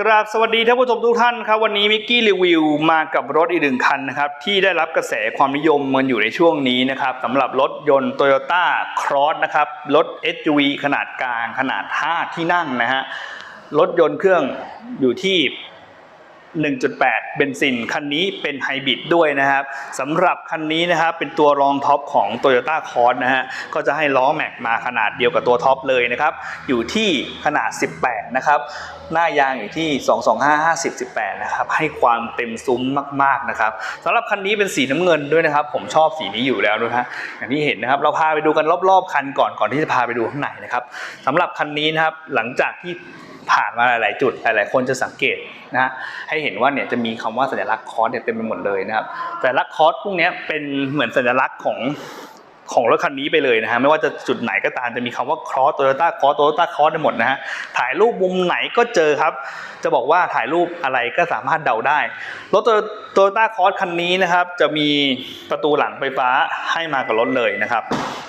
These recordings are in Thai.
กราบสวัสดีท่านผู้ชมทุกท่านครับวันนี้มิกกี้รีวิวมากับรถอีกหนึ่งคันนะครับที่ได้รับกระแสความนิยมมันอยู่ในช่วงนี้นะครับสำหรับรถยนต์ Toyota Cross นะครับรถ SUV ขนาดกลางขนาด 5 ที่นั่งนะฮะรถยนต์เครื่องอยู่ที่ 1.8 เบนซิน คันนี้เป็นไฮบริดด้วยนะครับสำหรับคันนี้นะครับเป็นตัวรองท็อปของ Toyota Cross นะฮะก็จะให้ล้อแม็กมาขนาดเดียวกับตัวท็อปเลยนะครับ อยู่ที่ขนาด 18 นะครับ หน้ายางอยู่ที่ 225 50 18 นะครับ ให้ความเต็มซุ้มมาก ๆ นะครับสำหรับคันนี้เป็นสีน้ำเงินด้วยนะครับ ผมชอบสีนี้อยู่แล้วนะฮะอย่างที่เห็นนะครับ เราพาไปดูกันรอบ ๆ คันก่อนก่อนที่จะพาไปดูข้างในนะครับสำหรับคันนี้นะครับหลังจากที่ ผ่านมาหลาย ๆ จุด หลาย ๆ คนจะสังเกตนะฮะให้เห็นว่าเนี่ยจะมีคำว่าสัญลักษณ์คอร์สเนี่ยเต็มไปหมดเลยนะครับแต่ลักษณ์คอร์สพวกนี้เป็นเหมือนสัญลักษณ์ของของรถคันนี้ไปเลยนะฮะไม่ว่าจะจุดไหนก็ตามจะมีคำว่าครอสโตโยต้าครอสโตโยต้าครอสได้หมดนะฮะถ่ายรูปมุมไหนก็เจอครับ จะบอกว่าถ่ายรูปอะไรก็สามารถเดาได้รถโตโยต้าครอสคันนี้นะครับ จะมีประตูหลังไฟฟ้าให้มากับรถเลยนะครับ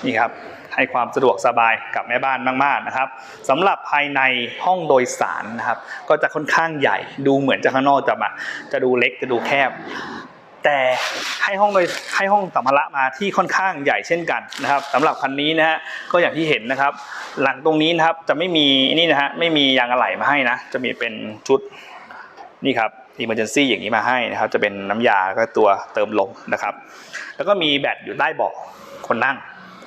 นี่ครับ ให้ความสะดวกสบายกับแม่บ้านมากๆนะครับสำหรับภายในห้องโดยสารนะครับ ก็จะค่อนข้างใหญ่ ดูเหมือนจะข้างนอกจะมาจะดูเล็กจะดูแคบ แต่ให้ห้องโดยให้ห้องสัมภาระมาที่ค่อนข้างใหญ่เช่นกันนะครับสำหรับคันนี้นะฮะก็อย่างที่เห็นนะครับ หลังตรงนี้นะครับจะไม่มีนี่นะฮะไม่มียางอะไหล่มาให้นะ จะมีเป็นชุดนี่ครับ emergency อย่างนี้มาให้นะครับ จะเป็นน้ำยาก็ตัวเติมลมนะครับ แล้วก็มีแบตอยู่ใต้เบาะคนนั่ง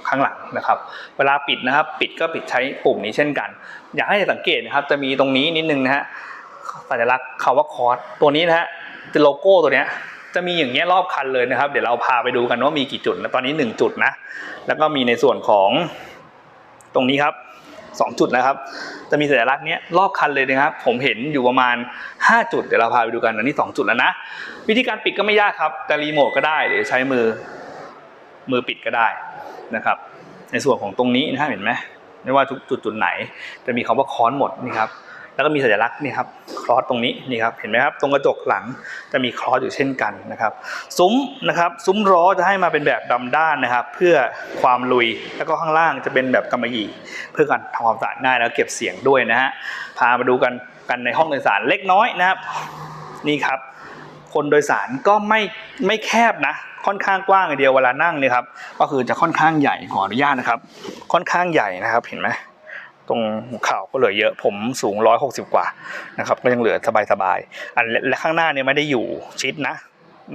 ข้างหลังนะครับ เวลาปิดนะครับ ปิดก็ปิดใช้ปุ่มนี้เช่นกัน อยากให้สังเกตนะครับ จะมีตรงนี้นิดนึงนะฮะสัญลักษณ์คำว่าคอร์สตัวนี้นะฮะโลโก้ตัวเนี้ยจะมีอย่างเงี้ยรอบคันเลยนะครับ เดี๋ยวเราพาไปดูกันว่ามีกี่จุดนะตอนนี้ 1 จุดนะ แล้วก็มีในส่วนของตรงนี้ครับ 2 จุดนะครับ จะมีสัญลักษณ์เนี้ยรอบคันเลยนะครับ ผมเห็นอยู่ประมาณ 5 จุด เดี๋ยวเราพาไปดูกันอันนี้ 2 จุดแล้วนะ วิธีการปิดก็ไม่ยากครับจะรีโมทก็ได้หรือใช้มือมือปิดก็ได้ นะครับ ในส่วนของตรงนี้นะเห็นไหมไม่ว่าจุดจุดไหน จะมีคำว่าค้อนหมดนี่ครับแล้วก็มีสัญลักษณ์นี่ครับคลอสตรงนี้นี่ครับเห็นไหมครับตรงกระจกหลังจะมีคลอสอยู่เช่นกันนะครับ ซุ้มนะครับซุ้มล้อจะให้มาเป็นแบบดำด้านนะครับ เพื่อความลุยแล้วก็ข้างล่างจะเป็นแบบกำมะหยี่ เพื่อการทำความสะอาดง่ายแล้วเก็บเสียงด้วยนะฮะพามาดูกันกันในห้องโดยสารเล็กน้อยนะครับ นี่ครับ คนโดยสารก็ไม่ไม่แคบนะ ค่อนข้างกว้างอย่างเดียวเวลานั่งเนี่ยครับก็คือจะค่อนข้างใหญ่ขออนุญาตนะครับ ค่อนข้างใหญ่นะครับเห็นไหมตรงหัวเข่าก็เหลือเยอะผมสูง 160 กว่านะครับก็ยังเหลือสบายๆอันและข้างหน้าเนี่ยไม่ได้อยู่ชิดนะ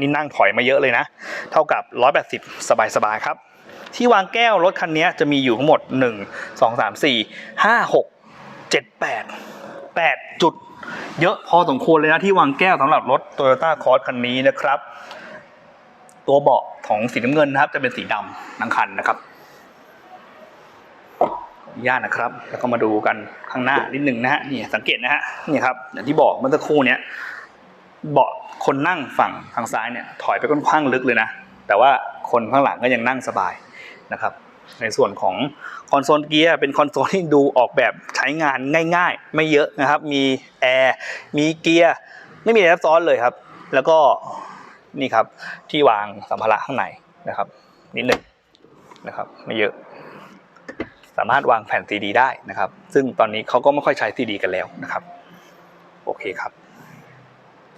นี่นั่งถอยมาเยอะเลยนะ เท่ากับ 180 สบายๆครับ ที่วางแก้วรถคันนี้จะมีอยู่ทั้งหมด 1 2 3 4 5 6 7 8 8 จุด เยอะพอสมควรเลยนะที่วางแก้วสำหรับรถ Toyota Cross คันนี้นะครับ ตัวเบาะของสีน้ำเงินนะครับ จะเป็นสีดำทั้งคันนะครับขออนุญาตนะครับ แล้วก็มาดูกันข้างหน้านิดนึงนะฮะนี่สังเกตนะฮะนี่ครับอย่างที่บอกเมื่อสักครู่เนี้ยเบาะคนนั่งฝั่งทางซ้ายเนี่ยถอยไปค่อนข้างลึกเลยนะ แต่ว่าคนข้างหลังก็ยังนั่งสบายนะครับ ในส่วนของคอนโซลเกียร์เป็นคอนโซลที่ดูออกแบบใช้งานง่าย ๆ ไม่เยอะนะครับ มีแอร์มีเกียร์ไม่มีอะไรซับซ้อนเลยครับ แล้วก็ นี่ครับที่วางสัมภาระข้างในนะครับ นิดหนึ่งนะครับ ไม่เยอะ สามารถวางแผ่นซีดีได้นะครับ ซึ่งตอนนี้เขาก็ไม่ค่อยใช้ซีดีกันแล้วนะครับ โอเคครับ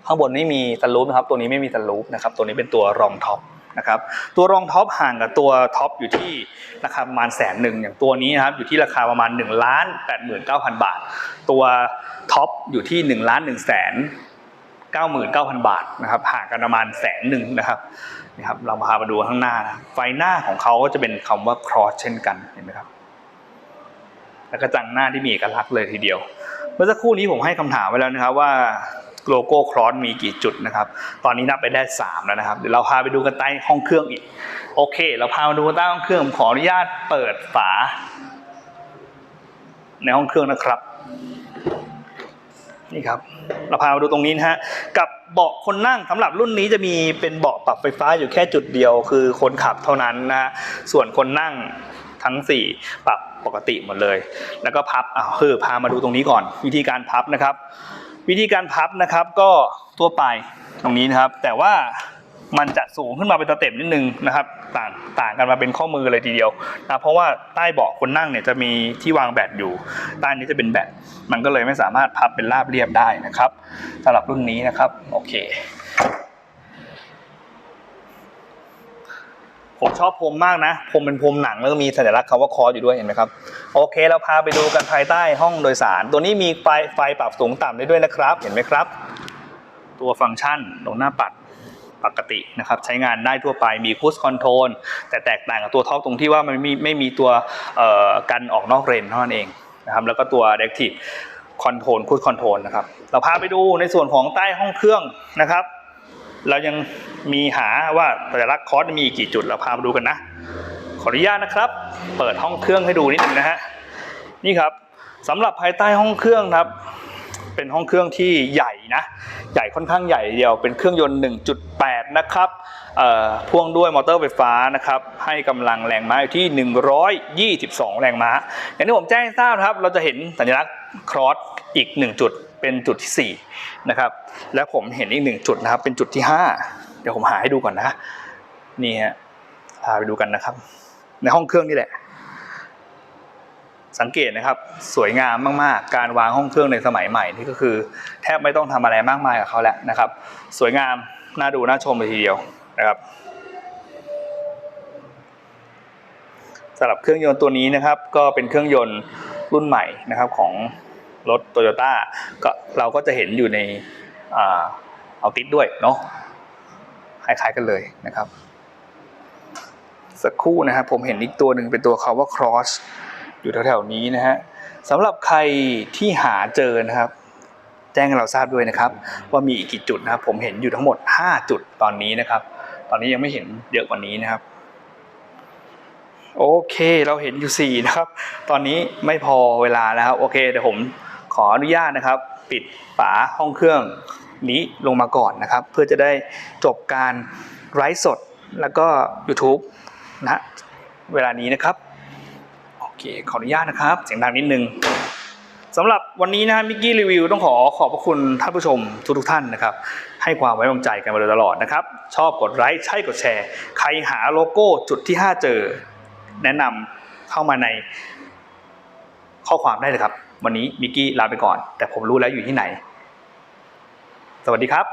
ข้างบนไม่มีสลูปนะครับ ตัวนี้ไม่มีสลูปนะครับ ตัวนี้เป็นตัวรองท็อปนะครับตัวรองท็อปห่างกับตัวท็อปอยู่ที่ราคาประมาณแสนหนึ่งอย่างตัวนี้นะครับอยู่ที่ราคาประมาณ1นึ่งล้านแปดหมื่นเก้าพันบาท ตัวท็อปอยู่ที่1นึ่งล้านหนึ่งแสน เก้าหมื่นเก้าพันบาทนะครับห่างกันประมาณแสนหนึ่งนะครับนี่ครับเรามาพามาดูข้างหน้านะไฟหน้าของเขาก็จะเป็นคำว่า cross เช่นกันเห็นไหมครับและกระจังหน้าที่มีเอกลักษณ์เลยทีเดียว เมื่อสักครู่นี้ผมให้คำถามไว้แล้วนะครับว่าโลโก้ครอสมีกี่จุดนะครับ ตอนนี้นับไปได้ 3 แล้วนะครับ เดี๋ยวเราพาไปดูกันใต้ห้องเครื่องอีก โอเค เราพามาดูใต้ห้องเครื่องขออนุญาตเปิดฝา ในห้องเครื่องนะครับ นี่ครับเราพามาดูตรงนี้นะฮะกับเบาะคนนั่งสำหรับรุ่นนี้จะมีเป็นเบาะปรับไฟฟ้าอยู่แค่จุดเดียว คือคนขับเท่านั้นนะฮะส่วนคนนั่งทั้ง 4 ปรับปกติหมดเลย แล้วก็พับอ้าวคือพามาดูตรงนี้ก่อน วิธีการพับนะครับ วิธีการพับนะครับก็ทั่วไปตรงนี้นะครับ แต่ว่า มันจะสูงขึ้นมาเป็นสเต็ปนิดนึงนะครับ ต่างต่างกันมาเป็นข้อมือเลยทีเดียวนะเพราะว่าใต้เบาะคนนั่งเนี่ยจะมีที่วางแบตอยู่ ใต้นี้จะเป็นแบตมันก็เลยไม่สามารถพับเป็นราบเรียบได้นะครับสำหรับรุ่นนี้นะครับโอเคผมชอบพรมมากนะพรมเป็นพรมหนังแล้วก็มีสัญลักษณ์คำว่าคออยู่ด้วยเห็นไหมครับ โอเค เราพาไปดูกันภายใต้ห้องโดยสาร ตัวนี้มีไฟไฟปรับสูงต่ำได้ด้วยนะครับ เห็นไหมครับ ตัวฟังก์ชันตรงหน้าปัด ปกตินะครับใช้งานได้ทั่วไปมีคูสคอนโทรลแต่แตกต่างกับตัวท็อปตรงที่ว่ามันไม่มีไม่มีตัวกันออกนอกเลนเท่านั้นเองนะครับแล้วก็ตัว Adaptive Control Cruise Control นะครับเราพาไปดูในส่วนของใต้ห้องเครื่องนะครับเรายังมีหาว่าสัญลักษณ์คอร์สมีกี่จุดเราพามาดูกันนะ ขออนุญาตนะครับ เปิดห้องเครื่องให้ดูนิดนึงนะฮะนี่ครับสำหรับภายใต้ห้องเครื่องครับ เป็นห้องเครื่องที่ใหญ่นะ ใหญ่ค่อนข้างใหญ่เดียว เป็นเครื่องยนต์ 1.8 นะครับพ่วงด้วยมอเตอร์ไฟฟ้านะครับ ให้กำลังแรงม้าอยู่ที่ 122 แรงม้า อย่างที่ผมแจ้งทราบครับ เราจะเห็นสัญลักษณ์ครอสอีก 1 จุด เป็นจุดที่ 4 นะครับ และผมเห็นอีก 1 จุดนะครับ เป็นจุดที่ 5 เดี๋ยวผมหาให้ดูก่อนนะ นี่ฮะ พาไปดูกันนะครับ ในห้องเครื่องนี่แหละ สังเกตนะครับสวยงามมากๆ การวางห้องเครื่องในสมัยใหม่นี่ก็คือ แทบไม่ต้องทำอะไรมากมายกับเขาแล้วนะครับ สวยงามน่าดูน่าชมเลยทีเดียวนะครับสำหรับเครื่องยนต์ตัวนี้นะครับ ก็เป็นเครื่องยนต์รุ่นใหม่นะครับของรถโตโยต้าก็เราก็จะเห็นอยู่ในเอาติดด้วยเนาะคล้ายๆกันเลยนะครับ สักครู่นะครับผมเห็นอีกตัวหนึ่งเป็นตัวคาว่า cross อยู่แถวๆนี้นะฮะสำหรับใครที่หาเจอนะครับ แจ้งให้เราทราบด้วยนะครับ ว่ามีอีกกี่จุดนะครับ ผมเห็นอยู่ทั้งหมด 5 จุดตอนนี้นะครับ ตอนนี้ยังไม่เห็นเยอะกว่านี้นะครับ โอเคเราเห็นอยู่ 4 นะครับ ตอนนี้ไม่พอเวลาแล้วครับโอเคเดี๋ยวผมขออนุญาตนะครับ ปิดฝาห้องเครื่องนี้ลงมาก่อนนะครับ เพื่อจะได้จบการไลฟ์สดแล้วก็ YouTube นะเวลานี้นะครับ เคขออนุญาตนะครับ เสียงดังนิดนึงสำหรับวันนี้นะมิกกี้รีวิวต้องขอขอบพระคุณท่านผู้ชมทุกทุกท่านนะครับ ให้ความไว้วางใจกันมาโดยตลอดนะครับ ชอบกดไลค์ใช่กดแชร์ ใครหาโลโก้จุดที่ 5 เจอ แนะนำเข้ามาในข้อความได้เลยครับ วันนี้มิกกี้ลาไปก่อน แต่ผมรู้แล้วอยู่ที่ไหน สวัสดีครับ